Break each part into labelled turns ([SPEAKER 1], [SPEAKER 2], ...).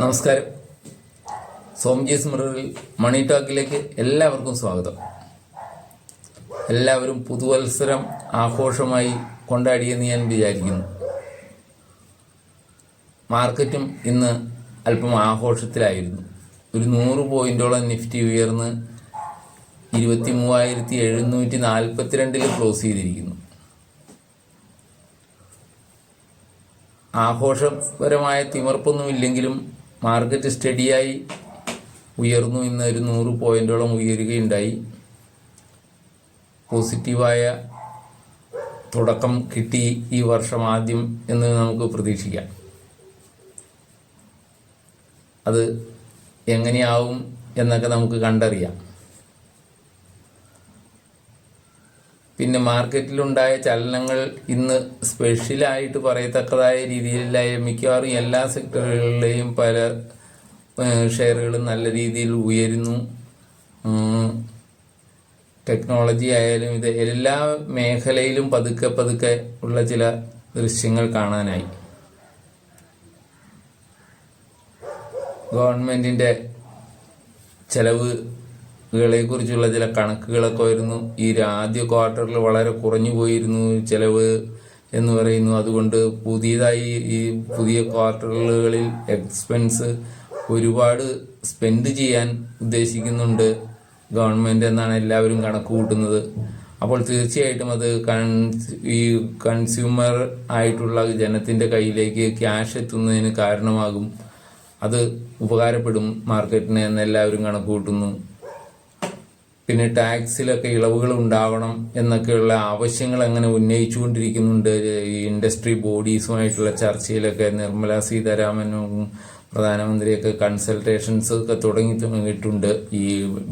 [SPEAKER 1] നമസ്കാരം. സോംജി മുറിവിൽ മണി ടോക്കിലേക്ക് എല്ലാവർക്കും സ്വാഗതം. എല്ലാവരും പുതുവത്സരം ആഘോഷമായി കൊണ്ടാടിയെന്ന് ഞാൻ വിചാരിക്കുന്നു. മാർക്കറ്റും ഇന്ന് അല്പം ആഘോഷത്തിലായിരുന്നു. ഒരു നൂറ് പോയിന്റോളം നിഫ്റ്റി ഉയർന്ന് ഇരുപത്തി മൂവായിരത്തി എഴുന്നൂറ്റി നാൽപ്പത്തിരണ്ടിൽ ക്ലോസ് ചെയ്തിരിക്കുന്നു. ആഘോഷപരമായ തിമർപ്പൊന്നുമില്ലെങ്കിലും മാർക്കറ്റ് സ്റ്റഡിയായി ഉയർന്നു ഇന്ന് ഒരു നൂറ് പോയിന്റോളം ഉയരുകയുണ്ടായി. പോസിറ്റീവായ തുടക്കം കിട്ടി ഈ വർഷം ആദ്യം എന്ന് നമുക്ക് പ്രതീക്ഷിക്കാം. അത് എങ്ങനെയാവും എന്നൊക്കെ നമുക്ക് കണ്ടറിയാം. പിന്നെ മാർക്കറ്റിലുണ്ടായ ചലനങ്ങൾ ഇന്ന് സ്പെഷ്യലായിട്ട് പറയത്തക്കതായ രീതിയിലായ മിക്കവാറും എല്ലാ സെക്ടറുകളിലെയും പല ഷെയറുകളും നല്ല രീതിയിൽ ഉയരുന്നു. ടെക്നോളജി ആയാലും ഇത് എല്ലാ മേഖലയിലും പതുക്കെ പതുക്കെ ഉള്ള ചില ദൃശ്യങ്ങൾ കാണാനായി. ഗവൺമെന്റിന്റെ ചെലവുകളെ കുറിച്ചുള്ള ചില കണക്കുകളൊക്കെ വരുന്നു. ഈ ആദ്യ ക്വാർട്ടറിൽ വളരെ കുറഞ്ഞു പോയിരുന്നു ചിലവ് എന്ന് പറയുന്നു. അതുകൊണ്ട് പുതിയതായി ഈ പുതിയ ക്വാർട്ടറുകളിൽ എക്സ്പെൻസ് ഒരുപാട് സ്പെൻഡ് ചെയ്യാൻ ഉദ്ദേശിക്കുന്നുണ്ട് ഗവൺമെന്റ് എന്നാണ് എല്ലാവരും കണക്ക് കൂട്ടുന്നത്. അപ്പോൾ തീർച്ചയായിട്ടും അത് ഈ കൺസ്യൂമർ ആയിട്ടുള്ള ജനത്തിന്റെ കയ്യിലേക്ക് ക്യാഷ് എത്തുന്നതിന് കാരണമാകും. അത് ഉപകാരപ്പെടും മാർക്കറ്റിനെ എന്ന് എല്ലാവരും കണക്ക് കൂട്ടുന്നു. പിന്നെ ടാക്സിലൊക്കെ ഇളവുകൾ ഉണ്ടാവണം എന്നൊക്കെയുള്ള ആവശ്യങ്ങൾ അങ്ങനെ ഉന്നയിച്ചുകൊണ്ടിരിക്കുന്നുണ്ട്. ഈ ഇൻഡസ്ട്രി ബോഡീസുമായിട്ടുള്ള ചർച്ചയിലൊക്കെ നിർമ്മല സീതാരാമനും പ്രധാനമന്ത്രിയൊക്കെ കൺസൾട്ടേഷൻസ് ഒക്കെ തുടങ്ങി തുടങ്ങിയിട്ടുണ്ട് ഈ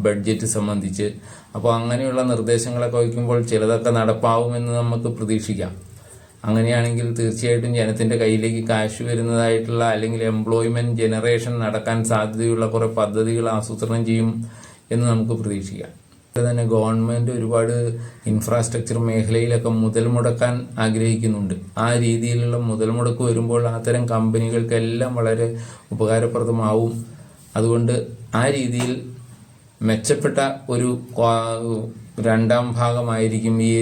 [SPEAKER 1] ബഡ്ജറ്റ് സംബന്ധിച്ച്. അപ്പോൾ അങ്ങനെയുള്ള നിർദ്ദേശങ്ങളൊക്കെ വയ്ക്കുമ്പോൾ ചിലതൊക്കെ നടപ്പാവുമെന്ന് നമുക്ക് പ്രതീക്ഷിക്കാം. അങ്ങനെയാണെങ്കിൽ തീർച്ചയായിട്ടും ജനത്തിന്റെ കയ്യിലേക്ക് കാശ് വരുന്നതായിട്ടുള്ള അല്ലെങ്കിൽ എംപ്ലോയ്മെന്റ് ജനറേഷൻ നടക്കാൻ സാധ്യതയുള്ള കുറേ പദ്ധതികൾ ആസൂത്രണം ചെയ്യും എന്ന് നമുക്ക് പ്രതീക്ഷിക്കാം. തന്നെ ഗവൺമെന്റ് ഒരുപാട് ഇൻഫ്രാസ്ട്രക്ചർ മേഖലയിലൊക്കെ മുതൽ മുടക്കാൻ ആഗ്രഹിക്കുന്നുണ്ട്. ആ രീതിയിലുള്ള മുതൽ മുടക്ക് വരുമ്പോൾ അത്തരം കമ്പനികൾക്കെല്ലാം വളരെ ഉപകാരപ്രദമാവും. അതുകൊണ്ട് ആ രീതിയിൽ മെച്ചപ്പെട്ട ഒരു രണ്ടാം ഭാഗമായിരിക്കും ഈ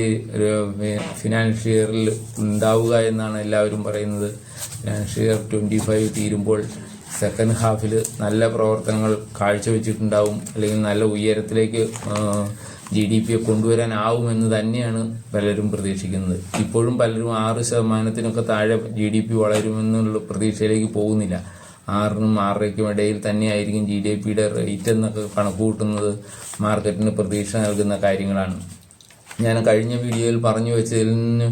[SPEAKER 1] ഫിനാൻഷ്യൽ ഇയറിൽ ഉണ്ടാവുക എന്നാണ് എല്ലാവരും പറയുന്നത്. ഫിനാൻഷ്യൽ ഇയർ ട്വന്റി ഫൈവ് തീരുമ്പോൾ സെക്കൻഡ് ഹാഫിൽ നല്ല പ്രവർത്തനങ്ങൾ കാഴ്ചവെച്ചിട്ടുണ്ടാവും. അല്ലെങ്കിൽ നല്ല ഉയരത്തിലേക്ക് ജി ഡി പിയെ കൊണ്ടുവരാനാവുമെന്ന് തന്നെയാണ് പലരും പ്രതീക്ഷിക്കുന്നത്. ഇപ്പോഴും പലരും ആറ് ശതമാനത്തിനൊക്കെ താഴെ ജി ഡി പി വളരുമെന്നുള്ള പ്രതീക്ഷയിലേക്ക് പോകുന്നില്ല. ആറിനും ആറരയ്ക്കും ഇടയിൽ തന്നെയായിരിക്കും ജി ഡി പിയുടെ റേറ്റ് എന്നൊക്കെ കണക്ക് കൂട്ടുന്നത് മാർക്കറ്റിന് പ്രതീക്ഷ നൽകുന്ന കാര്യങ്ങളാണ്. ഞാൻ കഴിഞ്ഞ വീഡിയോയിൽ പറഞ്ഞു വെച്ചതിൽ നിന്ന്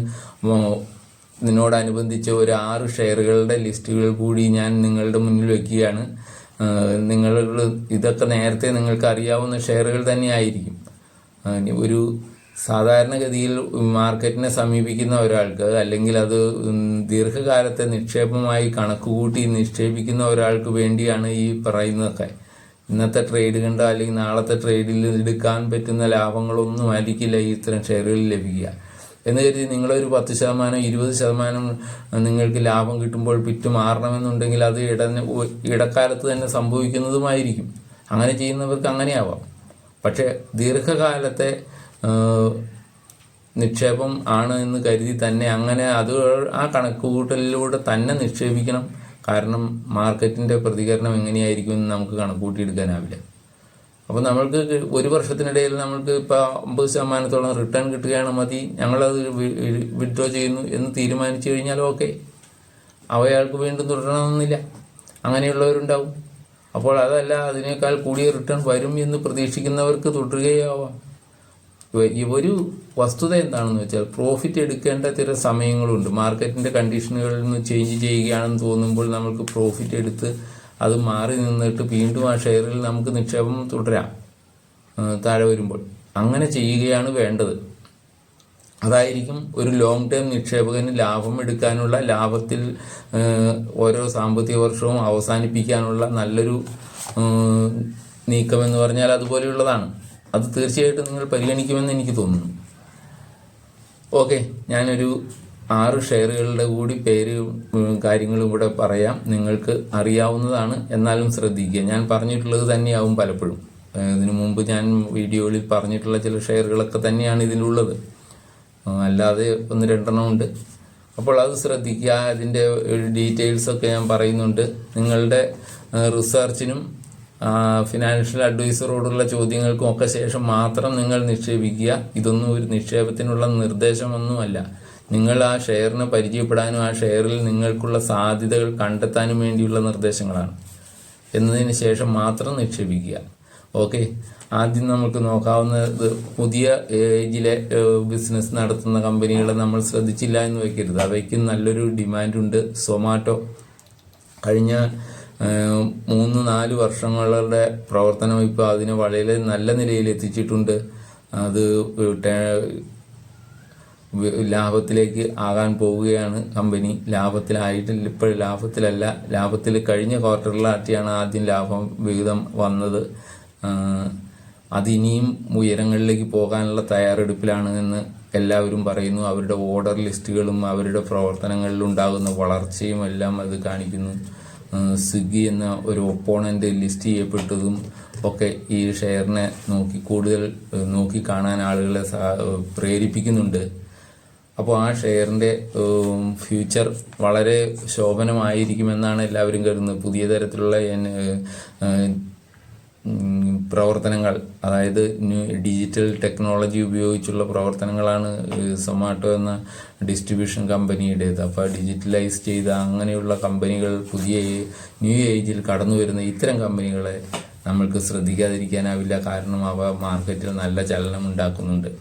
[SPEAKER 1] ഇതിനോടനുബന്ധിച്ച് ഒരു ആറ് ഷെയറുകളുടെ ലിസ്റ്റുകൾ കൂടി ഞാൻ നിങ്ങളുടെ മുന്നിൽ വെക്കുകയാണ്. നിങ്ങൾ ഇതൊക്കെ നേരത്തെ നിങ്ങൾക്ക് അറിയാവുന്ന ഷെയറുകൾ തന്നെ ആയിരിക്കും ഒരു സാധാരണഗതിയിൽ മാർക്കറ്റിനെ സമീപിക്കുന്ന ഒരാൾക്ക് അല്ലെങ്കിൽ അത് ദീർഘകാലത്തെ നിക്ഷേപമായി കണക്കുകൂട്ടി നിക്ഷേപിക്കുന്ന ഒരാൾക്ക് വേണ്ടിയാണ് ഈ പറയുന്നതൊക്കെ. ഇന്നത്തെ ട്രേഡ് കണ്ടോ അല്ലെങ്കിൽ നാളത്തെ ട്രേഡിൽ എടുക്കാൻ പറ്റുന്ന ലാഭങ്ങളൊന്നും ആയിരിക്കില്ല ഇത്തരം ഷെയറുകളിൽ ലഭിക്കുക. എന്ന് കരുതി നിങ്ങളൊരു പത്ത് ശതമാനം ഇരുപത് ശതമാനം നിങ്ങൾക്ക് ലാഭം കിട്ടുമ്പോൾ പിറ്റ് മാറണമെന്നുണ്ടെങ്കിൽ അത് ഇട ഇടക്കാലത്ത് തന്നെ സംഭവിക്കുന്നതുമായിരിക്കും. അങ്ങനെ ചെയ്യുന്നവർക്ക് അങ്ങനെയാവാം. പക്ഷെ ദീർഘകാലത്തെ നിക്ഷേപം ആണ് എന്ന് കരുതി തന്നെ അങ്ങനെ അത് ആ കണക്കുകൂട്ടലിലൂടെ തന്നെ നിക്ഷേപിക്കണം. കാരണം മാർക്കറ്റിന്റെ പ്രതികരണം എങ്ങനെയായിരിക്കും എന്ന് നമുക്ക് കണക്കുകൂട്ടിയെടുക്കാനാവില്ല. അപ്പോൾ നമ്മൾക്ക് ഒരു വർഷത്തിനിടയിൽ നമ്മൾക്ക് ഇപ്പോൾ അമ്പത് ശതമാനത്തോളം റിട്ടേൺ കിട്ടുകയാണ് മതി. ഞങ്ങളത് വിഡ്രോ ചെയ്യുന്നു എന്ന് തീരുമാനിച്ചു കഴിഞ്ഞാൽ ഓക്കെ അവയാൾക്ക് വീണ്ടും തുടരണമെന്നില്ല. അങ്ങനെയുള്ളവരുണ്ടാവും. അപ്പോൾ അതല്ല അതിനേക്കാൾ കൂടിയ റിട്ടേൺ വരും എന്ന് പ്രതീക്ഷിക്കുന്നവർക്ക് തുടരുകയാവാം. ഒരു വസ്തുത എന്താണെന്ന് വെച്ചാൽ പ്രോഫിറ്റ് എടുക്കേണ്ട ചില സമയങ്ങളുണ്ട്. മാർക്കറ്റിന്റെ കണ്ടീഷനുകളിൽ നിന്ന് ചേഞ്ച് ചെയ്യുകയാണെന്ന് തോന്നുമ്പോൾ നമ്മൾക്ക് പ്രോഫിറ്റ് എടുത്ത് അത് മാറി നിന്നിട്ട് വീണ്ടും ആ ഷെയറിൽ നമുക്ക് നിക്ഷേപം തുടരാം. താഴെ വരുമ്പോൾ. അങ്ങനെ ചെയ്യുകയാണ് വേണ്ടത്. അതായിരിക്കും ഒരു ലോങ് ടേം നിക്ഷേപകന് ലാഭം എടുക്കാനുള്ള ലാഭത്തിൽ ഓരോ സാമ്പത്തിക വർഷവും അവസാനിപ്പിക്കാനുള്ള നല്ലൊരു നീക്കമെന്ന് പറഞ്ഞാൽ അതുപോലെയുള്ളതാണ്. അത് തീർച്ചയായിട്ടും നിങ്ങൾ പരിഗണിക്കുമെന്ന് എനിക്ക് തോന്നുന്നു. ഓക്കെ ഞാനൊരു ആറ് ഷെയറുകളുടെ കൂടി പേര് കാര്യങ്ങളും ഇവിടെ പറയാം. നിങ്ങൾക്ക് അറിയാവുന്നതാണ്. എന്നാലും ശ്രദ്ധിക്കുക. ഞാൻ പറഞ്ഞിട്ടുള്ളത് തന്നെയാവും പലപ്പോഴും. ഇതിനു മുമ്പ് ഞാൻ വീഡിയോയിൽ പറഞ്ഞിട്ടുള്ള ചില ഷെയറുകളൊക്കെ തന്നെയാണ് ഇതിലുള്ളത്. അല്ലാതെ ഒന്ന് രണ്ടെണ്ണം ഉണ്ട്. അപ്പോൾ അത് ശ്രദ്ധിക്കുക. അതിന്റെ ഡീറ്റെയിൽസൊക്കെ ഞാൻ പറയുന്നുണ്ട്. നിങ്ങളുടെ റിസർച്ചിനും ഫിനാൻഷ്യൽ അഡ്വൈസറോടുള്ള ചോദ്യങ്ങൾക്കും ഒക്കെ ശേഷം മാത്രം നിങ്ങൾ നിക്ഷേപിക്കുക. ഇതൊന്നും ഒരു നിക്ഷേപത്തിനുള്ള നിർദ്ദേശമൊന്നുമല്ല. നിങ്ങൾ ആ ഷെയറിനെ പരിചയപ്പെടാനും ആ ഷെയറിൽ നിങ്ങൾക്കുള്ള സാധ്യതകൾ കണ്ടെത്താനും വേണ്ടിയുള്ള നിർദ്ദേശങ്ങളാണ്. എന്നതിന് ശേഷം മാത്രം നിക്ഷേപിക്കുക. ഓക്കെ? ആദ്യം നമുക്ക് നോക്കാവുന്നത് പുതിയ ഏജിലെ ബിസിനസ് നടത്തുന്ന കമ്പനികളെ നമ്മൾ ശ്രദ്ധിച്ചില്ല എന്ന് വെക്കരുത്. അവയ്ക്ക് നല്ലൊരു ഡിമാൻഡുണ്ട്. സൊമാറ്റോ കഴിഞ്ഞ മൂന്ന് നാല് വർഷങ്ങളുടെ പ്രവർത്തനം ഇപ്പോൾ അതിനെ വളരെ നല്ല നിലയിൽ എത്തിച്ചിട്ടുണ്ട് അത് ലാഭത്തിലേക്ക് ആകാൻ പോവുകയാണ് കമ്പനി. ലാഭത്തിലായിട്ടില്ല ഇപ്പോൾ ലാഭത്തിലല്ല. ലാഭത്തിൽ കഴിഞ്ഞ ക്വാർട്ടറിലാറ്റിയാണ് ആദ്യം ലാഭം വിഹിതം വന്നത്. അതിനിയും ഉയരങ്ങളിലേക്ക് പോകാനുള്ള തയ്യാറെടുപ്പിലാണ് എന്ന് എല്ലാവരും പറയുന്നു. അവരുടെ ഓർഡർ ലിസ്റ്റുകളും അവരുടെ പ്രവർത്തനങ്ങളിൽ ഉണ്ടാകുന്ന വളർച്ചയും എല്ലാം അത് കാണിക്കുന്നു. സ്വിഗ്ഗി എന്ന ഒരു ഒപ്പോണന്റ് ലിസ്റ്റ് ചെയ്യപ്പെട്ടതും ഒക്കെ ഈ ഷെയറിനെ നോക്കി കൂടുതൽ നോക്കി കാണാൻ ആളുകളെ പ്രേരിപ്പിക്കുന്നുണ്ട്. അപ്പോൾ ആ ഷെയറിന്റെ ഫ്യൂച്ചർ വളരെ ശോഭനമായിരിക്കുമെന്നാണ് എല്ലാവരും കരുതുന്നത്. പുതിയ തരത്തിലുള്ള പ്രവർത്തനങ്ങൾ അതായത് ഡിജിറ്റൽ ടെക്നോളജി ഉപയോഗിച്ചുള്ള പ്രവർത്തനങ്ങളാണ് സൊമാറ്റോ എന്ന ഡിസ്ട്രിബ്യൂഷൻ കമ്പനിയുടേത്. അപ്പോൾ ഡിജിറ്റലൈസ് ചെയ്ത അങ്ങനെയുള്ള കമ്പനികൾ പുതിയ ന്യൂ ഏജിൽ കടന്നു വരുന്ന ഇത്തരം കമ്പനികളെ നമ്മൾക്ക് ശ്രദ്ധിക്കാതിരിക്കാനാവില്ല. കാരണം അവ മാർക്കറ്റിൽ നല്ല ചലനം ഉണ്ടാക്കുന്നുണ്ട്.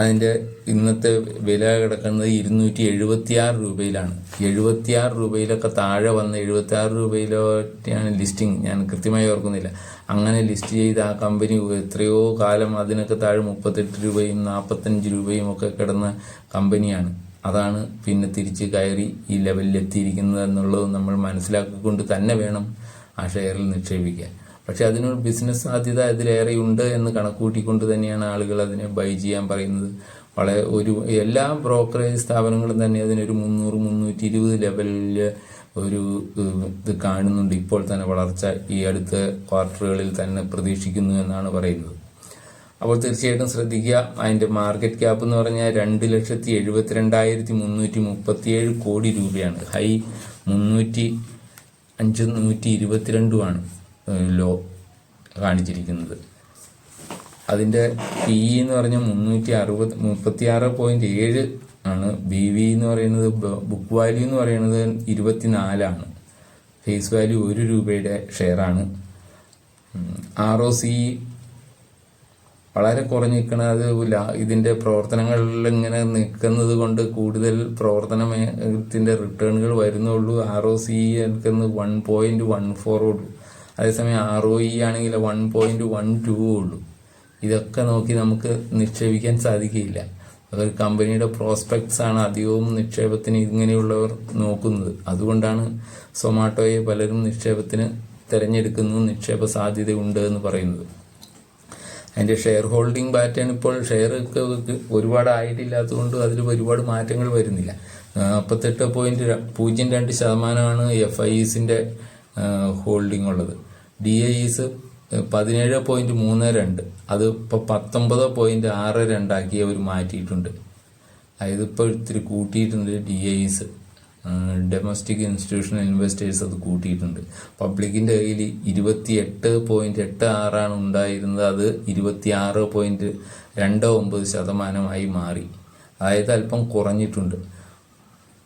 [SPEAKER 1] അതിന്റെ ഇന്നത്തെ വില കിടക്കുന്നത് ഇരുന്നൂറ്റി എഴുപത്തിയാറ് രൂപയിലാണ്. എഴുപത്തിയാറ് രൂപയിലൊക്കെ താഴെ വന്ന് എഴുപത്തിയാറ് രൂപയിലോട്ടാണ് ലിസ്റ്റിംഗ് ഞാൻ കൃത്യമായി ഓർക്കുന്നില്ല. അങ്ങനെ ലിസ്റ്റ് ചെയ്ത് ആ കമ്പനി എത്രയോ കാലം അതിനൊക്കെ താഴെ മുപ്പത്തെട്ട് രൂപയും നാൽപ്പത്തഞ്ച് രൂപയും ഒക്കെ കിടന്ന കമ്പനിയാണ്. അതാണ് പിന്നെ തിരിച്ച് കയറി ഈ ലെവലിൽ എത്തിയിരിക്കുന്നത് എന്നുള്ളത് നമ്മൾ മനസ്സിലാക്കിക്കൊണ്ട് തന്നെ വേണം ആ ഷെയറിൽ നിക്ഷേപിക്കാൻ. പക്ഷെ അതിനൊരു ബിസിനസ് സാധ്യത അതിലേറെ ഉണ്ട് എന്ന് കണക്കൂട്ടിക്കൊണ്ട് തന്നെയാണ് ആളുകൾ അതിനെ ബൈ ചെയ്യാൻ പറയുന്നത്. വളരെ ഒരു എല്ലാ ബ്രോക്കറേജ് സ്ഥാപനങ്ങളും തന്നെ അതിനൊരു മുന്നൂറ് മുന്നൂറ്റി ഇരുപത് ലെവലിൽ ഒരു ഇത് കാണുന്നുണ്ട്. ഇപ്പോൾ തന്നെ വളർച്ച ഈ അടുത്ത ക്വാർട്ടറുകളിൽ തന്നെ പ്രതീക്ഷിക്കുന്നു എന്നാണ് പറയുന്നത്. അപ്പോൾ തീർച്ചയായിട്ടും ശ്രദ്ധിക്കുക. അതിന്റെ മാർക്കറ്റ് ക്യാപ്പ് എന്ന് പറഞ്ഞാൽ രണ്ട് ലക്ഷത്തി എഴുപത്തിരണ്ടായിരത്തി മുന്നൂറ്റി മുപ്പത്തിയേഴ് കോടി രൂപയാണ്. ഹൈ മുന്നൂറ്റി അഞ്ച് നൂറ്റി ഇരുപത്തിരണ്ടുമാണ് ലോ കാണിച്ചിരിക്കുന്നത്. അതിന്റെ പി എന്ന് പറഞ്ഞാൽ മുന്നൂറ്റി അറുപത് മുപ്പത്തി ആറ് പോയിന്റ് ഏഴ് ആണ്. ബി വി എന്ന് പറയുന്നത് ബുക്ക് വാല്യൂ എന്ന് പറയുന്നത് ഇരുപത്തിനാലാണ്. ഫേസ് വാല്യൂ ഒരു രൂപയുടെ ഷെയറാണ് ആർ ഒ സി വളരെ കുറഞ്ഞു ലാ- ഇതിന്റെ പ്രവർത്തനങ്ങളിൽ ഇങ്ങനെ നിൽക്കുന്നത് കൊണ്ട് കൂടുതൽ പ്രവർത്തനത്തിന്റെ റിട്ടേണുകൾ വരുന്നുള്ളൂ. ആർ ഒ സി എടുക്കുന്നത് വൺ പോയിന്റ് വൺ ഉള്ളൂ അതേസമയം ആർ ഒ ഇ ആണെങ്കിൽ വൺ പോയിന്റ് വൺ ടു ഉള്ളൂ. ഇതൊക്കെ നോക്കി നമുക്ക് നിക്ഷേപിക്കാൻ സാധിക്കില്ല അതൊരു കമ്പനിയുടെ പ്രോസ്പെക്ട്സ് ആണ് അധികവും നിക്ഷേപത്തിന് ഇങ്ങനെയുള്ളവർ നോക്കുന്നത്. അതുകൊണ്ടാണ് സൊമാറ്റോയെ പലരും നിക്ഷേപത്തിന് തിരഞ്ഞെടുക്കുന്നു നിക്ഷേപ സാധ്യത ഉണ്ട് എന്ന് പറയുന്നത്. അതിന്റെ ഷെയർ ഹോൾഡിംഗ് പാറ്റേൺ ഇപ്പോൾ ഷെയർ ഒരുപാട് ആയിട്ടില്ലാത്തതുകൊണ്ട് അതിൽ ഒരുപാട് മാറ്റങ്ങൾ വരുന്നില്ല. നാൽപ്പത്തെട്ട് പോയിന്റ് പൂജ്യം രണ്ട് ശതമാനമാണ് എഫ് ഐ ഇസിന്റെ ഹോൾഡിംഗ് ഉള്ളത് ഡി ഐസ് പതിനേഴ് പോയിന്റ് മൂന്ന് രണ്ട്. അത് ഇപ്പോൾ പത്തൊമ്പത് പോയിന്റ് ആറ് രണ്ടാക്കി അവർ മാറ്റിയിട്ടുണ്ട്. അതായത് ഇപ്പോൾ ഇത്തിരി കൂട്ടിയിട്ടുണ്ട് D Is domestic institutional investors അത് കൂട്ടിയിട്ടുണ്ട്. പബ്ലിക്കിന്റെ കയ്യിൽ ഇരുപത്തി എട്ട് പോയിന്റ് എട്ട് ആറാണ് ഉണ്ടായിരുന്നത്. അത് ഇരുപത്തി ആറ് പോയിന്റ് രണ്ട് ഒമ്പത് ശതമാനമായി മാറി. അതായത് അല്പം കുറഞ്ഞിട്ടുണ്ട്.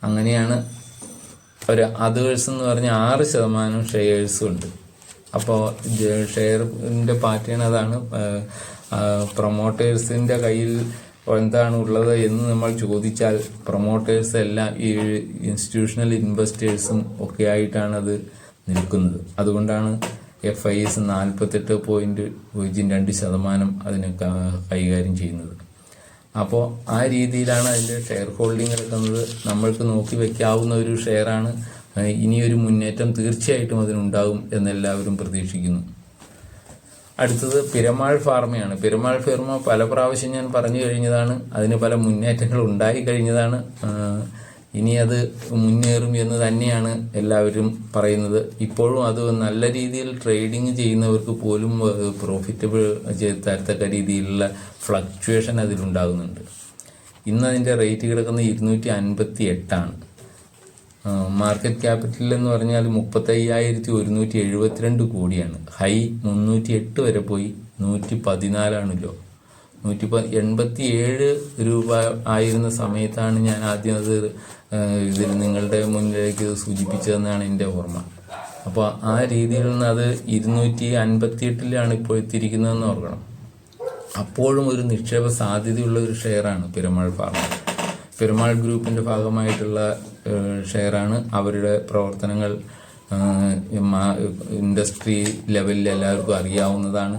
[SPEAKER 1] അങ്ങനെയാണ് ഒരു അതേഴ്സ് എന്ന് പറഞ്ഞാൽ ആറ് ശതമാനം ഷെയർസും ഉണ്ട്. അപ്പോൾ ഷെയറിന്റെ പാറ്റേൺ അതാണ് പ്രൊമോട്ടേഴ്സിന്റെ കയ്യിൽ എന്താണ് ഉള്ളത് എന്ന് നമ്മൾ ചോദിച്ചാൽ പ്രൊമോട്ടേഴ്സ് എല്ലാം ഈ ഇൻസ്റ്റിറ്റ്യൂഷണൽ ഇൻവെസ്റ്റേഴ്സും ഒക്കെ ആയിട്ടാണ് അത് നിൽക്കുന്നത്. അതുകൊണ്ടാണ് എഫ് ഐ എസ് നാൽപ്പത്തെട്ട് പോയിന്റ് പൂജ്യം രണ്ട് ശതമാനം അതിനെ കൈകാര്യം ചെയ്യുന്നത്. അപ്പോൾ ആ രീതിയിലാണ് അതിന്റെ ഷെയർ ഹോൾഡിംഗ് എടുക്കുന്നത്. നമ്മൾക്ക് നോക്കി വയ്ക്കാവുന്ന ഒരു ഷെയറാണ് ഇനിയൊരു മുന്നേറ്റം തീർച്ചയായിട്ടും അതിനുണ്ടാകും എന്നെല്ലാവരും പ്രതീക്ഷിക്കുന്നു. അടുത്തത് പിരമാൾ ഫാർമയാണ് പിരമാൾ ഫാർമ പല പ്രാവശ്യം ഞാൻ പറഞ്ഞു കഴിഞ്ഞതാണ്. അതിന് പല മുന്നേറ്റങ്ങൾ ഉണ്ടായി കഴിഞ്ഞതാണ്. ഇനി അത് മുന്നേറും എന്ന് തന്നെയാണ് എല്ലാവരും പറയുന്നത്. ഇപ്പോഴും അത് നല്ല രീതിയിൽ ട്രേഡിങ് ചെയ്യുന്നവർക്ക് പോലും പ്രോഫിറ്റബിൾ തരത്തക്ക രീതിയിലുള്ള ഫ്ലക്ച്വേഷൻ അതിലുണ്ടാകുന്നുണ്ട്. ഇന്ന് അതിന്റെ റേറ്റ് കിടക്കുന്നത് ഇരുന്നൂറ്റി അൻപത്തി എട്ടാണ് മാർക്കറ്റ് ക്യാപിറ്റൽ എന്ന് പറഞ്ഞാൽ മുപ്പത്തയ്യായിരത്തി ഒരുന്നൂറ്റി എഴുപത്തിരണ്ട് കോടിയാണ്. ഹൈ മുന്നൂറ്റി എട്ട് വരെ പോയി നൂറ്റി പതിനാലാണല്ലോ നൂറ്റി എൺപത്തി ഏഴ് രൂപ ആയിരുന്ന സമയത്താണ് ഞാൻ ആദ്യം അത് ഇതിൽ നിങ്ങളുടെ മുന്നിലേക്ക് സൂചിപ്പിച്ചതെന്നാണ് എന്റെ ഓർമ്മ. അപ്പോൾ ആ രീതിയിൽ നിന്ന് അത് ഇരുന്നൂറ്റി അൻപത്തി എട്ടിലാണ് ഇപ്പോൾ എത്തിയിരിക്കുന്നതെന്ന് ഓർക്കണം. അപ്പോഴും ഒരു നിക്ഷേപ സാധ്യതയുള്ള ഒരു ഷെയറാണ് പെരുമാൾ ഫാർമ. പെരുമാൾ ഗ്രൂപ്പിന്റെ ഭാഗമായിട്ടുള്ള ഷെയറാണ് അവരുടെ പ്രവർത്തനങ്ങൾ ഇൻഡസ്ട്രി ലെവലിൽ എല്ലാവർക്കും അറിയാവുന്നതാണ്.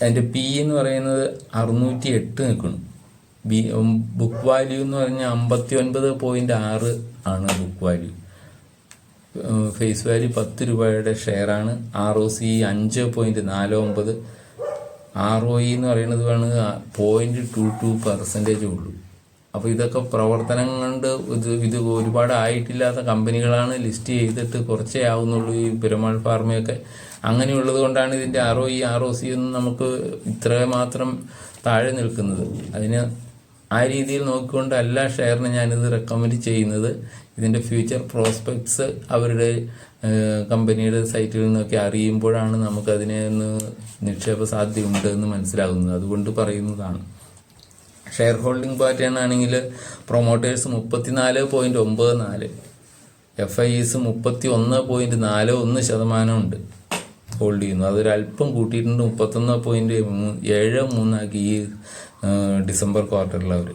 [SPEAKER 1] അതിന്റെ പി എന്ന് പറയുന്നത് അറുന്നൂറ്റി എട്ട് നിൽക്കുന്നു ബി ബുക്ക് വാല്യൂ എന്ന് പറഞ്ഞാൽ അമ്പത്തി ഒൻപത് പോയിന്റ് ആറ് ആണ് ബുക്ക് വാല്യൂ ഫേസ് വാല്യൂ പത്ത് രൂപയുടെ ഷെയറാണ് ആർ ഒ സി അഞ്ച് പോയിന്റ് നാല് ഒമ്പത്. ആർ ഒ ഇ എന്ന് പറയുന്നത് വേണമെങ്കിൽ പോയിന്റ് ടു ടു പെർസെന്റേജേ ഉള്ളൂ. അപ്പോൾ ഇതൊക്കെ പ്രവർത്തനം കൊണ്ട് ഇത് ഇത് ഒരുപാട് ആയിട്ടില്ലാത്ത കമ്പനികളാണ് ലിസ്റ്റ് ചെയ്തിട്ട് കുറച്ചേ ആവുന്നുള്ളൂ ഈ പെരുമാൾ ഫാർമയൊക്കെ. അങ്ങനെയുള്ളത് കൊണ്ടാണ് ഇതിന്റെ R O E R O C ഒന്നും നമുക്ക് ഇത്ര മാത്രം താഴെ നിൽക്കുന്നത്. അതിന് ആ രീതിയിൽ നോക്കിക്കൊണ്ട് എല്ലാ ഷെയറിനും ഞാനിത് റെക്കമെൻഡ് ചെയ്യുന്നത്. ഇതിന്റെ ഫ്യൂച്ചർ പ്രോസ്പെക്ട്സ് അവരുടെ കമ്പനിയുടെ സൈറ്റിൽ നിന്നൊക്കെ അറിയുമ്പോഴാണ് നമുക്കതിനെ ഒന്ന് നിക്ഷേപ സാധ്യതയുണ്ട് എന്ന് മനസ്സിലാകുന്നത്. അതുകൊണ്ട് പറയുന്നതാണ്. ഷെയർ ഹോൾഡിംഗ് പാറ്റേൺ ആണെങ്കിൽ പ്രൊമോട്ടേഴ്സ് മുപ്പത്തിനാല് പോയിന്റ് ഒമ്പത് നാല് എഫ് ഐ ഇസ് മുപ്പത്തി ഒന്ന് പോയിന്റ് നാല് ഒന്ന് ശതമാനമുണ്ട്. ഹോൾഡ് ചെയ്യുന്നു. അതൊരല്പം കൂട്ടിയിട്ടുണ്ട്. മുപ്പത്തൊന്ന് പോയിന്റ് ഏഴ് മൂന്നാക്കി ഈ ഡിസംബർ ക്വാർട്ടറിൽ അവർ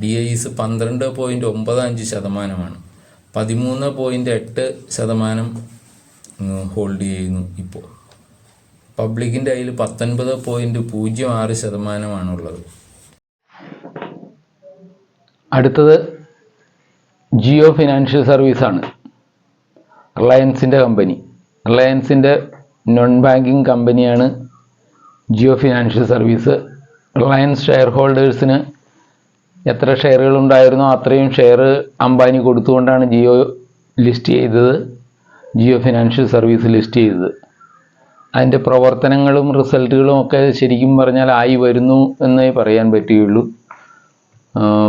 [SPEAKER 1] ഡി ഐ ഇസ് പന്ത്രണ്ട് പോയിന്റ് ഒമ്പത് അഞ്ച് ശതമാനമാണ്. പതിമൂന്ന് പോയിന്റ് എട്ട് ശതമാനം ഹോൾഡ് ചെയ്യുന്നു ഇപ്പോൾ. പബ്ലിക്കിന്റെ അതിൽ പത്തൊൻപത് പോയിന്റ് പൂജ്യം ആറ് ശതമാനമാണുള്ളത്.
[SPEAKER 2] അടുത്തത് ജിയോ ഫിനാൻഷ്യൽ സർവീസാണ്. റിലയൻസിന്റെ കമ്പനി. റിലയൻസിന്റെ നോൺ ബാങ്കിങ് കമ്പനിയാണ് Jio financial service. Reliance share ഹോൾഡേഴ്സിന് എത്ര ഷെയറുകൾ ഉണ്ടായിരുന്നോ അത്രയും ഷെയർ അംബാനി കൊടുത്തുകൊണ്ടാണ് ജിയോ ലിസ്റ്റ് ചെയ്തത്. ജിയോ ഫിനാൻഷ്യൽ സർവീസ് ലിസ്റ്റ് ചെയ്തത്. അതിന്റെ പ്രവർത്തനങ്ങളും റിസൾട്ടുകളും ഒക്കെ ശരിക്കും പറഞ്ഞാൽ ആയി വരുന്നു എന്നേ പറയാൻ പറ്റുകയുള്ളൂ.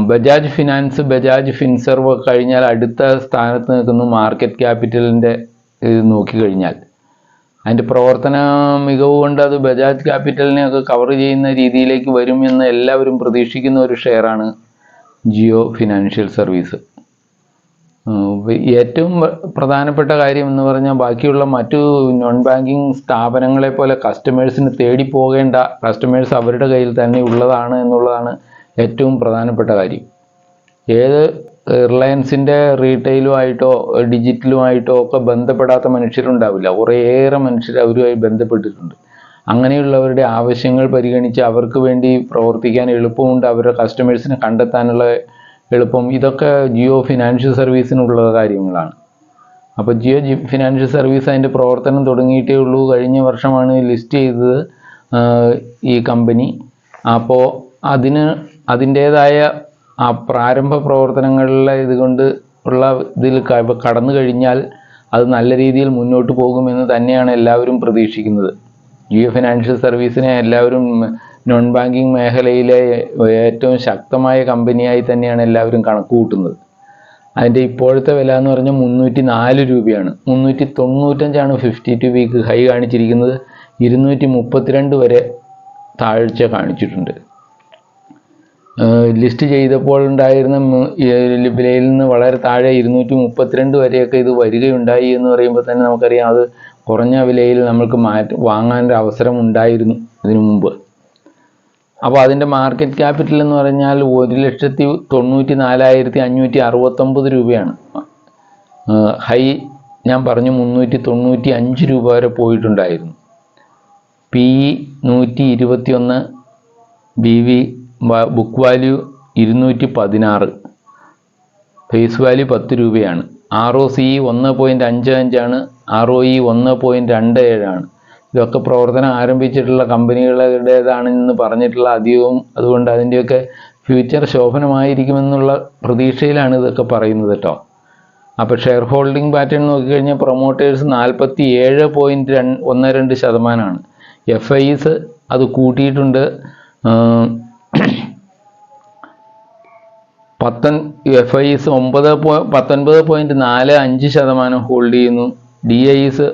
[SPEAKER 2] ബജാജ് ഫിനാൻസ് ബജാജ് ഫിൻസർവ് കഴിഞ്ഞാൽ അടുത്ത സ്ഥാനത്ത് നിൽക്കുന്നു മാർക്കറ്റ് ക്യാപിറ്റലിന്റെ ഇത് നോക്കിക്കഴിഞ്ഞാൽ അതിന്റെ പ്രവർത്തന മികവ് കൊണ്ട് അത് ബജാജ് ക്യാപിറ്റലിനെയൊക്കെ കവർ ചെയ്യുന്ന രീതിയിലേക്ക് വരും എന്ന് എല്ലാവരും പ്രതീക്ഷിക്കുന്ന ഒരു ഷെയറാണ് ജിയോ ഫിനാൻഷ്യൽ സർവീസ്. ഏറ്റവും പ്രധാനപ്പെട്ട കാര്യം എന്ന് പറഞ്ഞാൽ ബാക്കിയുള്ള മറ്റു നോൺ ബാങ്കിങ് സ്ഥാപനങ്ങളെ പോലെ കസ്റ്റമേഴ്സിന് തേടി പോകേണ്ട കസ്റ്റമേഴ്സ് അവരുടെ കയ്യിൽ തന്നെ ഉള്ളതാണ് എന്നുള്ളതാണ് ഏറ്റവും പ്രധാനപ്പെട്ട കാര്യം. ഏത് റിലയൻസിന്റെ റീറ്റെയിലുമായിട്ടോ ഡിജിറ്റലുമായിട്ടോ ഒക്കെ ബന്ധപ്പെടാത്ത മനുഷ്യരുണ്ടാവില്ല. കുറേയേറെ മനുഷ്യർ അവരുമായി ബന്ധപ്പെട്ടിട്ടുണ്ട്. അങ്ങനെയുള്ളവരുടെ ആവശ്യങ്ങൾ പരിഗണിച്ച് അവർക്ക് വേണ്ടി പ്രവർത്തിക്കാൻ എളുപ്പമുണ്ട് അവരുടെ കസ്റ്റമേഴ്സിനെ കണ്ടെത്താനുള്ള എളുപ്പം. ഇതൊക്കെ ജിയോ ഫിനാൻഷ്യൽ സർവീസിനുള്ള കാര്യങ്ങളാണ്. അപ്പോൾ ജിയോ ജി ഫിനാൻഷ്യൽ സർവീസ് അതിന്റെ പ്രവർത്തനം തുടങ്ങിയിട്ടേ ഉള്ളൂ. കഴിഞ്ഞ വർഷമാണ് ലിസ്റ്റ് ചെയ്തത് ഈ കമ്പനി. അപ്പോൾ അതിന് അതിന്റേതായ ആ പ്രാരംഭ പ്രവർത്തനങ്ങളിലെ ഇതുകൊണ്ട് ഉള്ള ഇതിൽ കടന്നു കഴിഞ്ഞാൽ അത് നല്ല രീതിയിൽ മുന്നോട്ട് പോകുമെന്ന് തന്നെയാണ് എല്ലാവരും പ്രതീക്ഷിക്കുന്നത്. ജിയോ ഫിനാൻഷ്യൽ സർവീസിനെ എല്ലാവരും നോൺ ബാങ്കിങ് മേഖലയിലെ ഏറ്റവും ശക്തമായ കമ്പനിയായി തന്നെയാണ് എല്ലാവരും കണക്ക് കൂട്ടുന്നത് അതിന്റെ ഇപ്പോഴത്തെ വില എന്ന് പറഞ്ഞാൽ മുന്നൂറ്റി നാല് രൂപയാണ്. മുന്നൂറ്റി തൊണ്ണൂറ്റഞ്ചാണ് ഫിഫ്റ്റി ടു വീക്ക് ഹൈ കാണിച്ചിരിക്കുന്നത്. ഇരുന്നൂറ്റി മുപ്പത്തിരണ്ട് വരെ താഴ്ച കാണിച്ചിട്ടുണ്ട്. ലിസ്റ്റ് ചെയ്തപ്പോൾ ഉണ്ടായിരുന്ന വിലയിൽ നിന്ന് വളരെ താഴെ ഇരുന്നൂറ്റി മുപ്പത്തിരണ്ട് വരെയൊക്കെ ഇത് വരികയുണ്ടായി എന്ന് പറയുമ്പോൾ തന്നെ നമുക്കറിയാം അത് കുറഞ്ഞ വിലയിൽ നമുക്ക് മാറ്റ വാങ്ങാൻ ഒരു അവസരം ഉണ്ടായിരുന്നു ഇതിനു മുമ്പ്. അപ്പോൾ അതിന്റെ മാർക്കറ്റ് ക്യാപിറ്റൽ എന്ന് പറഞ്ഞാൽ ഒരു ലക്ഷത്തി തൊണ്ണൂറ്റി നാലായിരത്തി അഞ്ഞൂറ്റി അറുപത്തൊമ്പത് രൂപയാണ് ഹൈ ഞാൻ പറഞ്ഞു മുന്നൂറ്റി തൊണ്ണൂറ്റി അഞ്ച് രൂപ വരെ പോയിട്ടുണ്ടായിരുന്നു. പി ഇ നൂറ്റി ഇരുപത്തി ഒന്ന് ബി വി ബുക്ക് വാല്യൂ ഇരുന്നൂറ്റി പതിനാറ് ഫേസ് വാല്യൂ പത്ത് രൂപയാണ്. ആർ ഒ സി ഒന്ന് പോയിന്റ് അഞ്ച് അഞ്ചാണ്. ആർ ഒ ഇ ഒന്ന് പോയിന്റ് രണ്ട് ഏഴാണ്. ഇതൊക്കെ പ്രവർത്തനം ആരംഭിച്ചിട്ടുള്ള കമ്പനികളുടേതാണെന്ന് പറഞ്ഞിട്ടുള്ള അധികവും അതുകൊണ്ട് അതിന്റെയൊക്കെ ഫ്യൂച്ചർ ശോഭനമായിരിക്കുമെന്നുള്ള പ്രതീക്ഷയിലാണ് ഇതൊക്കെ പറയുന്നത് കേട്ടോ. അപ്പോൾ ഷെയർ ഹോൾഡിംഗ് പാറ്റേൺ നോക്കിക്കഴിഞ്ഞാൽ പ്രൊമോട്ടേഴ്സ് നാൽപ്പത്തി ഏഴ് പോയിന്റ് രണ്ട് ഒന്ന് രണ്ട് ശതമാനമാണ്. എഫ് ഐസ് അത് കൂട്ടിയിട്ടുണ്ട്. പത്തൊൻ എഫ് ഐസ് ഒമ്പത് പോ പത്തൊൻപത് പോയിന്റ് നാല് അഞ്ച് ശതമാനം ഹോൾഡ് ചെയ്യുന്നു. ഡി ഐസ്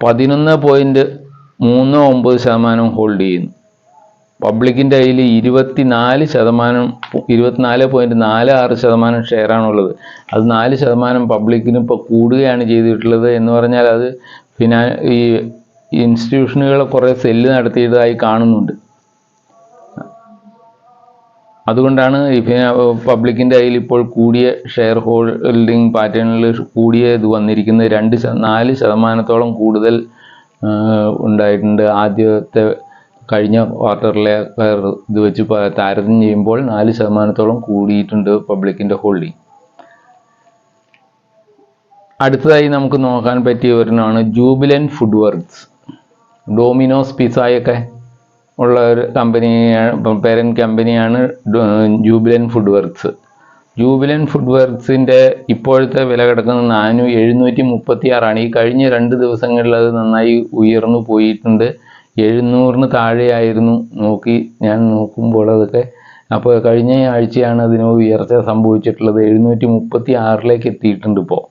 [SPEAKER 2] പതിനൊന്ന് പോയിന്റ് മൂന്ന് ഒമ്പത് ശതമാനം ഹോൾഡ് ചെയ്യുന്നു. പബ്ലിക്കിന്റെ കയ്യിൽ ഇരുപത്തിനാല് ശതമാനം ഇരുപത്തിനാല് പോയിന്റ് നാല് ആറ് ശതമാനം ഷെയറാണുള്ളത് അത് നാല് ശതമാനം പബ്ലിക്കിന് ഇപ്പോൾ കൂടുകയാണ് ചെയ്തിട്ടുള്ളത് എന്ന് പറഞ്ഞാൽ അത് ഫിനാ ഈ ഇൻസ്റ്റിറ്റ്യൂഷനുകൾ കുറേ സെല്ല് നടത്തിയതായി കാണുന്നുണ്ട്. അതുകൊണ്ടാണ് പബ്ലിക്കിന്റെ കയ്യിൽ ഇപ്പോൾ കൂടിയ ഷെയർ ഹോൾഡിംഗ് പാറ്റേണിൽ കൂടിയ ഇത് വന്നിരിക്കുന്നത് രണ്ട് നാല് ശതമാനത്തോളം കൂടുതൽ ഉണ്ടായിട്ടുണ്ട്. ആദ്യത്തെ കഴിഞ്ഞ ക്വാർട്ടറിലെ ഇത് വെച്ച് താരതമ്യം ചെയ്യുമ്പോൾ നാല് ശതമാനത്തോളം കൂടിയിട്ടുണ്ട് പബ്ലിക്കിന്റെ ഹോൾഡിംഗ്. അടുത്തതായി നമുക്ക് നോക്കാൻ പറ്റിയ ഒരെണ്ണമാണ് ജൂബിലൻ ഫുഡ് വർക്ക്സ് ഡോമിനോസ് പിസായൊക്കെ ഉള്ള ഒരു കമ്പനിയാണ് പേരൻ കമ്പനിയാണ് Jubilant food works Jubilant food വർക്ക്സിന്റെ ഇപ്പോഴത്തെ വില കിടക്കുന്ന നാനൂ എഴുന്നൂറ്റി മുപ്പത്തി ആറാണ് ഈ കഴിഞ്ഞ രണ്ട് ദിവസങ്ങളിൽ അത് നന്നായി ഉയർന്നു പോയിട്ടുണ്ട്. എഴുന്നൂറിന് താഴെയായിരുന്നു. നോക്കി ഞാൻ നോക്കുമ്പോൾ അതൊക്കെ അപ്പോൾ കഴിഞ്ഞ ആഴ്ചയാണ് അതിന് ഉയർച്ച സംഭവിച്ചിട്ടുള്ളത്. എഴുന്നൂറ്റി മുപ്പത്തി ആറിലേക്ക് എത്തിയിട്ടുണ്ട് ഇപ്പോൾ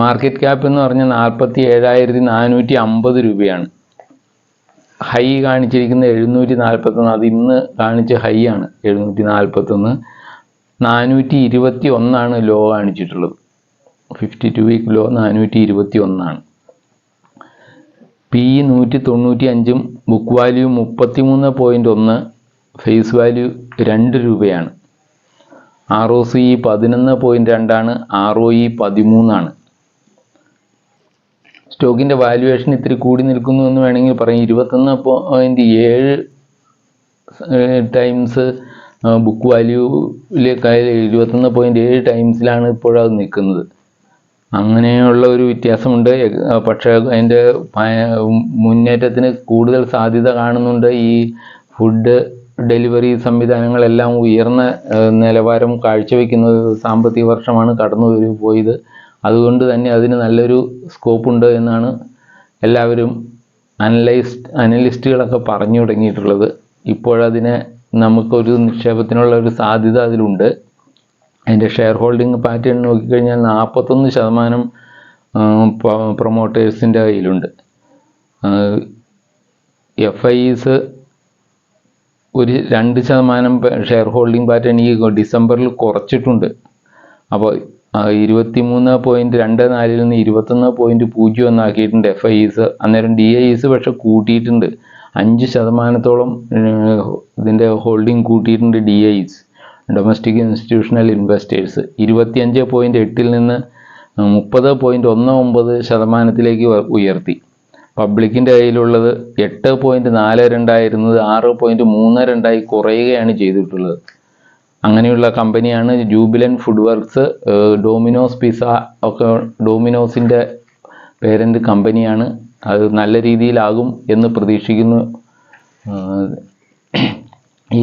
[SPEAKER 2] മാർക്കറ്റ് ക്യാപ്പ് എന്ന് പറഞ്ഞാൽ നാൽപ്പത്തി ഏഴായിരത്തി നാനൂറ്റി അമ്പത് രൂപയാണ്. ഹൈ കാണിച്ചിരിക്കുന്ന എഴുന്നൂറ്റി നാൽപ്പത്തൊന്ന് അത് ഇന്ന് കാണിച്ച ഹൈ ആണ് എഴുന്നൂറ്റി നാൽപ്പത്തൊന്ന് നാനൂറ്റി ഇരുപത്തി ഒന്നാണ് ലോ കാണിച്ചിട്ടുള്ളത്. ഫിഫ്റ്റി ടു വീക്ക് ലോ നാനൂറ്റി ഇരുപത്തി ഒന്നാണ് പി നൂറ്റി തൊണ്ണൂറ്റി അഞ്ചും ബുക്ക് വാല്യൂ മുപ്പത്തി മൂന്ന് പോയിന്റ് ഒന്ന് ഫേസ് വാല്യൂ രണ്ട് രൂപയാണ്. ആർ ഒ സി പതിനൊന്ന് പോയിന്റ് രണ്ടാണ് ആർ ഒ ഇ പതിമൂന്നാണ്. സ്റ്റോക്കിന്റെ വാല്യുവേഷൻ ഇത്തിരി കൂടി നിൽക്കുന്നു എന്ന് വേണമെങ്കിൽ പറയും. ഇരുപത്തൊന്ന് പോയിന്റ് ഏഴ് ടൈംസ് ബുക്ക് വാല്യൂവിലേക്കായ ഇരുപത്തൊന്ന് പോയിന്റ് ഏഴ് ടൈംസിലാണ് ഇപ്പോഴത് നിൽക്കുന്നത്. അങ്ങനെയുള്ള ഒരു വ്യത്യാസമുണ്ട്. പക്ഷേ അതിന്റെ മുന്നേറ്റത്തിന് കൂടുതൽ സാധ്യത കാണുന്നുണ്ട്. ഈ ഫുഡ് ഡെലിവറി സംവിധാനങ്ങളെല്ലാം ഉയർന്ന നിലവാരം കാഴ്ചവെക്കുന്ന ഒരു സാമ്പത്തിക വർഷമാണ് കടന്നു പോയത് അതുകൊണ്ട് തന്നെ അതിന് നല്ലൊരു സ്കോപ്പ് ഉണ്ട് എന്നാണ് എല്ലാവരും അനലൈസ്റ്റ് അനലിസ്റ്റുകളൊക്കെ പറഞ്ഞു തുടങ്ങിയിട്ടുള്ളത്. ഇപ്പോഴതിനെ നമുക്കൊരു നിക്ഷേപത്തിനുള്ള ഒരു സാധ്യത അതിലുണ്ട്. അതിന്റെ ഷെയർ ഹോൾഡിംഗ് പാറ്റേൺ നോക്കിക്കഴിഞ്ഞാൽ നാൽപ്പത്തൊന്ന് ശതമാനം പ്രൊമോട്ടേഴ്സിന്റെ കയ്യിലുണ്ട്. എഫ് ഐസ് ഒരു രണ്ട് ശതമാനം ഷെയർ ഹോൾഡിംഗ് പാറ്റേൺ ഈ ഡിസംബറിൽ കുറച്ചിട്ടുണ്ട്. അപ്പോൾ ഇരുപത്തി മൂന്ന് പോയിന്റ് രണ്ട് നാലിൽ നിന്ന് ഇരുപത്തൊന്ന് പോയിന്റ് പൂജ്യം ഒന്നാക്കിയിട്ടുണ്ട് എഫ് ഐസ് അന്നേരം ഡി ഐസ് പക്ഷെ കൂട്ടിയിട്ടുണ്ട്. അഞ്ച് ശതമാനത്തോളം ഇതിന്റെ ഹോൾഡിംഗ് കൂട്ടിയിട്ടുണ്ട് D Is domestic institutional investors ഇരുപത്തിയഞ്ച് പോയിന്റ് എട്ടിൽ നിന്ന് മുപ്പത് പോയിന്റ് ഒന്ന് ഒമ്പത് ശതമാനത്തിലേക്ക് ഉയർത്തി. പബ്ലിക്കിന്റെ കയ്യിലുള്ളത് എട്ട് പോയിന്റ് നാല് രണ്ടായിരുന്നത് ആറ് പോയിന്റ് മൂന്ന് രണ്ടായി കുറയുകയാണ് ചെയ്തിട്ടുള്ളത്. അങ്ങനെയുള്ള കമ്പനിയാണ് Jubilant food works Domino's pizza ഒക്കെ ഡോമിനോസിന്റെ പേരന്റ് കമ്പനിയാണ്. അത് നല്ല രീതിയിലാകും എന്ന് പ്രതീക്ഷിക്കുന്നു. ഈ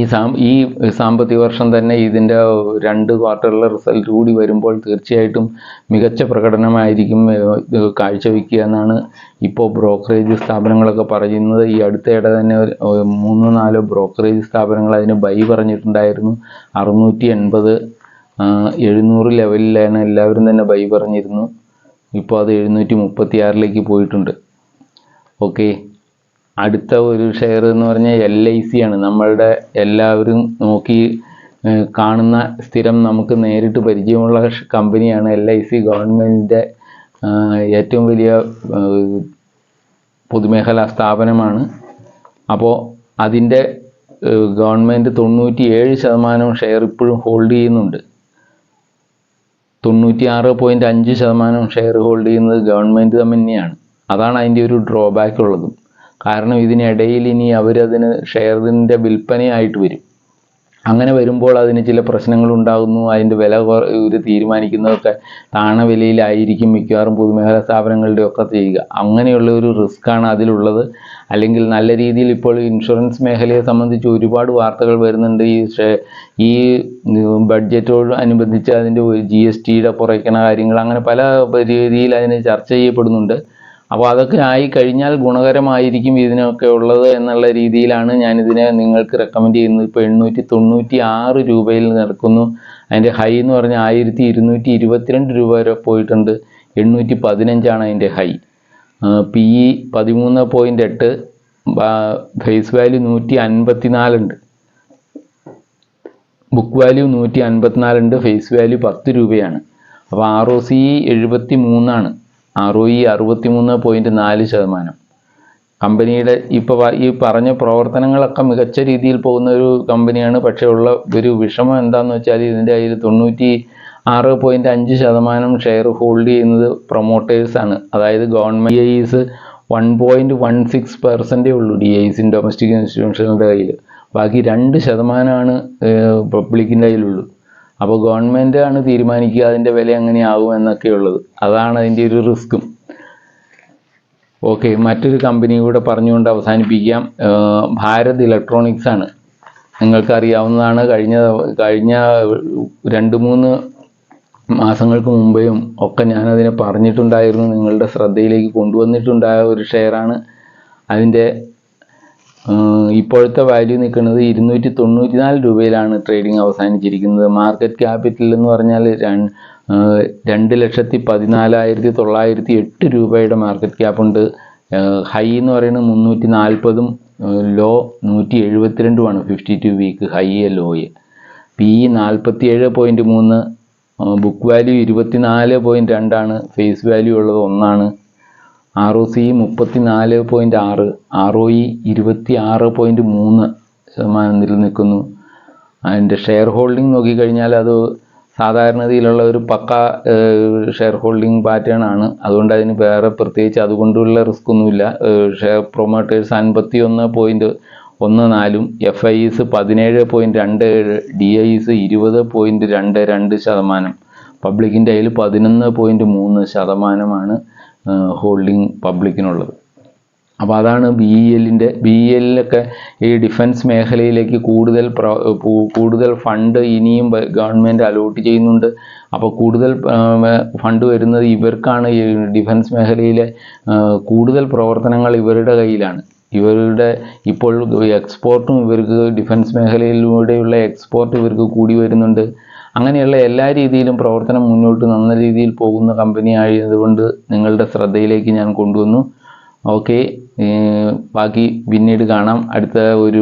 [SPEAKER 2] ഈ സാമ്പത്തിക വർഷം തന്നെ ഇതിന്റെ രണ്ട് ക്വാർട്ടറിലെ റിസൾട്ട് കൂടി വരുമ്പോൾ തീർച്ചയായിട്ടും മികച്ച പ്രകടനമായിരിക്കും കാഴ്ചവെക്കുക എന്നാണ് ഇപ്പോൾ ബ്രോക്കറേജ് സ്ഥാപനങ്ങളൊക്കെ പറയുന്നത്. ഈ അടുത്തയിടെ തന്നെ മൂന്നോ നാലോ ബ്രോക്കറേജ് സ്ഥാപനങ്ങൾ അതിന് ബൈ പറഞ്ഞിട്ടുണ്ടായിരുന്നു. അറുന്നൂറ്റി എൺപത് എഴുന്നൂറ് ലെവലിലാണ് എല്ലാവരും തന്നെ ബൈ പറഞ്ഞിരുന്നു. ഇപ്പോൾ അത് എഴുന്നൂറ്റി മുപ്പത്തി ആറിലേക്ക് പോയിട്ടുണ്ട്. ഓക്കെ. അടുത്ത ഒരു ഷെയർ എന്ന് പറഞ്ഞാൽ എൽ ഐ സി ആണ്. നമ്മളുടെ എല്ലാവരും നോക്കി കാണുന്ന സ്ഥിരം നമുക്ക് നേരിട്ട് പരിചയമുള്ള കമ്പനിയാണ് എൽ ഐ സി ഗവൺമെന്റിന്റെ ഏറ്റവും വലിയ പൊതുമേഖലാ സ്ഥാപനമാണ്. അപ്പോൾ അതിന്റെ ഗവൺമെന്റ് തൊണ്ണൂറ്റി ഏഴ് ശതമാനം ഷെയർ ഇപ്പോഴും ഹോൾഡ് ചെയ്യുന്നുണ്ട്. തൊണ്ണൂറ്റി ആറ് പോയിന്റ് അഞ്ച് ശതമാനം ഷെയർ ഹോൾഡ് ചെയ്യുന്നത് ഗവൺമെന്റ് തന്നെയാണ്. അതാണ് അതിന്റെ ഒരു ഡ്രോബാക്ക് ഉള്ളതും. കാരണം ഇതിനിടയിൽ ഇനി അവരതിന് ഷെയറിന്റെ വിൽപ്പനയായിട്ട് വരും. അങ്ങനെ വരുമ്പോൾ അതിന് ചില പ്രശ്നങ്ങൾ ഉണ്ടാകുന്നു. അതിന്റെ വില ഇവർ തീരുമാനിക്കുന്നതൊക്കെ താണ വിലയിലായിരിക്കും മിക്കവാറും പൊതുമേഖലാ സ്ഥാപനങ്ങളുടെ ഒക്കെ ചെയ്യുക. അങ്ങനെയുള്ള ഒരു റിസ്ക്കാണ് അതിലുള്ളത്. അല്ലെങ്കിൽ നല്ല രീതിയിൽ ഇപ്പോൾ ഇൻഷുറൻസ് മേഖലയെ സംബന്ധിച്ച് ഒരുപാട് വാർത്തകൾ വരുന്നുണ്ട്. ഈ ഈ ബഡ്ജറ്റോട് അനുബന്ധിച്ച് അതിന്റെ ജി എസ് ടിയുടെ കുറയ്ക്കണ കാര്യങ്ങൾ അങ്ങനെ പല രീതിയിൽ അതിന് ചർച്ച ചെയ്യപ്പെടുന്നുണ്ട്. അപ്പോൾ അതൊക്കെ ആയി കഴിഞ്ഞാൽ ഗുണകരമായിരിക്കും ഇതിനൊക്കെ ഉള്ളത് എന്നുള്ള രീതിയിലാണ് ഞാനിതിനെ നിങ്ങൾക്ക് റെക്കമെൻഡ് ചെയ്യുന്നത്. ഇപ്പോൾ എണ്ണൂറ്റി തൊണ്ണൂറ്റി ആറ് രൂപയിൽ നടക്കുന്നു. അതിന്റെ ഹൈ എന്ന് പറഞ്ഞാൽ ആയിരത്തി ഇരുന്നൂറ്റി ഇരുപത്തിരണ്ട് രൂപ വരെ പോയിട്ടുണ്ട്. എണ്ണൂറ്റി പതിനഞ്ചാണ് അതിന്റെ ഹൈ പി ഇ പതിമൂന്ന് പോയിന്റ് എട്ട് ഫേസ് വാല്യൂ നൂറ്റി അൻപത്തി നാലുണ്ട് ബുക്ക് വാല്യൂ നൂറ്റി അൻപത്തിനാലുണ്ട് ഫേസ് വാല്യൂ പത്ത് രൂപയാണ്. അപ്പോൾ ആർ ഒ സി എഴുപത്തി മൂന്നാണ് ആർ ഒ ഇ നാല് ശതമാനം. കമ്പനിയുടെ ഇപ്പോൾ ഈ പറഞ്ഞ പ്രവർത്തനങ്ങളൊക്കെ മികച്ച രീതിയിൽ പോകുന്ന ഒരു കമ്പനിയാണ്. പക്ഷേ ഉള്ള ഒരു വിഷമം എന്താണെന്ന് വെച്ചാൽ ഇതിന്റെ അതിൽ തൊണ്ണൂറ്റി ആറ് പോയിന്റ് അഞ്ച് ശതമാനം ഷെയർ ഹോൾഡ് ചെയ്യുന്നത് പ്രൊമോട്ടേഴ്സാണ് അതായത് government D Is one point one six പെർസെന്റേ ഉള്ളൂ ഡി ഐസിൻ ഡൊമസ്റ്റിക് ഇൻസ്റ്റിറ്റ്യൂഷനുകളുടെ കയ്യിൽ ബാക്കി രണ്ട് ശതമാനമാണ് പബ്ലിക്കിന്റെ കയ്യിലുള്ളൂ അപ്പോൾ ഗവൺമെന്റ് ആണ് തീരുമാനിക്കുക അതിന്റെ വില എങ്ങനെയാവും എന്നൊക്കെയുള്ളത് അതാണ് അതിന്റെ ഒരു റിസ്ക്കും ഓക്കെ മറ്റൊരു കമ്പനി കൂടെ പറഞ്ഞുകൊണ്ട് അവസാനിപ്പിക്കാം. ഭാരത് ഇലക്ട്രോണിക്സ് ആണ്. നിങ്ങൾക്കറിയാവുന്നതാണ്. കഴിഞ്ഞ കഴിഞ്ഞ രണ്ട് മൂന്ന് മാസങ്ങൾക്ക് മുമ്പേയും ഒക്കെ ഞാനതിനെ പറഞ്ഞിട്ടുണ്ടായിരുന്നു. നിങ്ങളുടെ ശ്രദ്ധയിലേക്ക് കൊണ്ടുവന്നിട്ടുണ്ടായ ഒരു ഷെയറാണ് അതിന്റെ ഇപ്പോഴത്തെ വാല്യൂ നിൽക്കുന്നത് ഇരുന്നൂറ്റി തൊണ്ണൂറ്റി നാല് രൂപയിലാണ് ട്രേഡിംഗ് അവസാനിച്ചിരിക്കുന്നത്. മാർക്കറ്റ് ക്യാപിറ്റൽ എന്ന് പറഞ്ഞാൽ രണ്ട് ലക്ഷത്തി പതിനാലായിരത്തി തൊള്ളായിരത്തി എട്ട് രൂപയുടെ മാർക്കറ്റ് ക്യാപ്പ് ഉണ്ട്. ഹൈ എന്ന് പറയുന്നത് മുന്നൂറ്റി നാൽപ്പതും ലോ നൂറ്റി എഴുപത്തിരണ്ടുമാണ് ഫിഫ്റ്റി ടു വീക്ക് ഹൈ ലോയ് പി ഇ നാൽപ്പത്തി ഏഴ് പോയിന്റ് മൂന്ന് ബുക്ക് വാല്യൂ ഇരുപത്തി നാല് പോയിന്റ് രണ്ടാണ്. ഫേസ് വാല്യൂ ഉള്ളത് ഒന്നാണ്. ആർ ഒ സി മുപ്പത്തി നാല് പോയിന്റ് ആറ് ആർ ഒ ഇ ഇരുപത്തി ആറ് പോയിന്റ് മൂന്ന് ശതമാനം നിലനിൽക്കുന്നു അതിന്റെ ഷെയർ ഹോൾഡിംഗ് നോക്കിക്കഴിഞ്ഞാൽ അത് സാധാരണതയിലുള്ള ഒരു പക്ക ഷെയർ ഹോൾഡിംഗ് പാറ്റേൺ ആണ് അതുകൊണ്ട് അതിന് വേറെ പ്രത്യേകിച്ച് അതുകൊണ്ടുള്ള റിസ്ക് ഒന്നുമില്ല ഷെയർ പ്രൊമോട്ടേഴ്സ് അൻപത്തി ഒന്ന് പോയിന്റ് ഒന്ന് നാലും എഫ് ഐ ഇസ് പതിനേഴ് പോയിന്റ് രണ്ട് ഏഴ് ഡി ഐ ഇസ് ഇരുപത് പോയിന്റ് രണ്ട് രണ്ട് ശതമാനം. പബ്ലിക്കിന്റെ കയ്യിൽ പതിനൊന്ന് പോയിന്റ് മൂന്ന് ശതമാനമാണ്. ഹോൾഡിംഗ് പബ്ലിക്കിനുള്ളത് അപ്പോൾ അതാണ് ബി ഇ എല്ലിന്റെ ബി ഇ എല്ലിലൊക്കെ ഈ ഡിഫൻസ് മേഖലയിലേക്ക് കൂടുതൽ കൂടുതൽ ഫണ്ട് ഇനിയും ഗവൺമെന്റ് അലോട്ട് ചെയ്യുന്നുണ്ട്. അപ്പോൾ കൂടുതൽ ഫണ്ട് വരുന്നത് ഇവർക്കാണ് ഈ ഡിഫൻസ് മേഖലയിലെ കൂടുതൽ പ്രവർത്തനങ്ങൾ ഇവരുടെ കയ്യിലാണ്. ഇവരുടെ ഇപ്പോൾ എക്സ്പോർട്ടും ഇവർക്ക് ഡിഫൻസ് മേഖലയിലൂടെയുള്ള എക്സ്പോർട്ട് ഇവർക്ക് കൂടി വരുന്നുണ്ട്. അങ്ങനെയുള്ള എല്ലാ രീതിയിലും പ്രവർത്തനം മുന്നോട്ട് നല്ല രീതിയിൽ പോകുന്ന കമ്പനി ആയതുകൊണ്ട് നിങ്ങളുടെ ശ്രദ്ധയിലേക്ക് ഞാൻ കൊണ്ടുവന്നു. ഓക്കെ ബാക്കി പിന്നീട് കാണാം. അടുത്ത ഒരു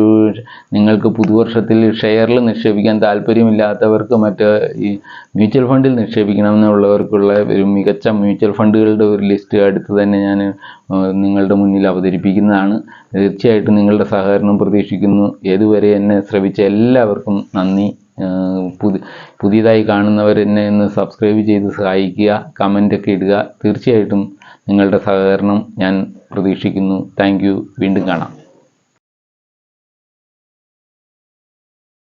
[SPEAKER 2] നിങ്ങൾക്ക് പുതുവർഷത്തിൽ ഷെയറിൽ നിക്ഷേപിക്കാൻ താല്പര്യമില്ലാത്തവർക്ക് മറ്റ് ഈ മ്യൂച്വൽ ഫണ്ടിൽ നിക്ഷേപിക്കണം എന്നുള്ളവർക്കുള്ള ഒരു മികച്ച മ്യൂച്വൽ ഫണ്ടുകളുടെ ഒരു ലിസ്റ്റ് അടുത്ത് തന്നെ ഞാൻ നിങ്ങളുടെ മുന്നിൽ അവതരിപ്പിക്കുന്നതാണ്. തീർച്ചയായിട്ടും നിങ്ങളുടെ സഹകരണം പ്രതീക്ഷിക്കുന്നു. ഏതുവരെ എന്നെ ശ്രവിച്ച എല്ലാവർക്കും നന്ദി. പുതി പുതിയതായി കാണുന്നവർ എന്നെ ഒന്ന് സബ്സ്ക്രൈബ് ചെയ്ത് സഹായിക്കുക കമന്റൊക്കെ ഇടുക. തീർച്ചയായിട്ടും നിങ്ങളുടെ സഹകരണം ഞാൻ പ്രതീക്ഷിക്കുന്നു. താങ്ക് വീണ്ടും കാണാം.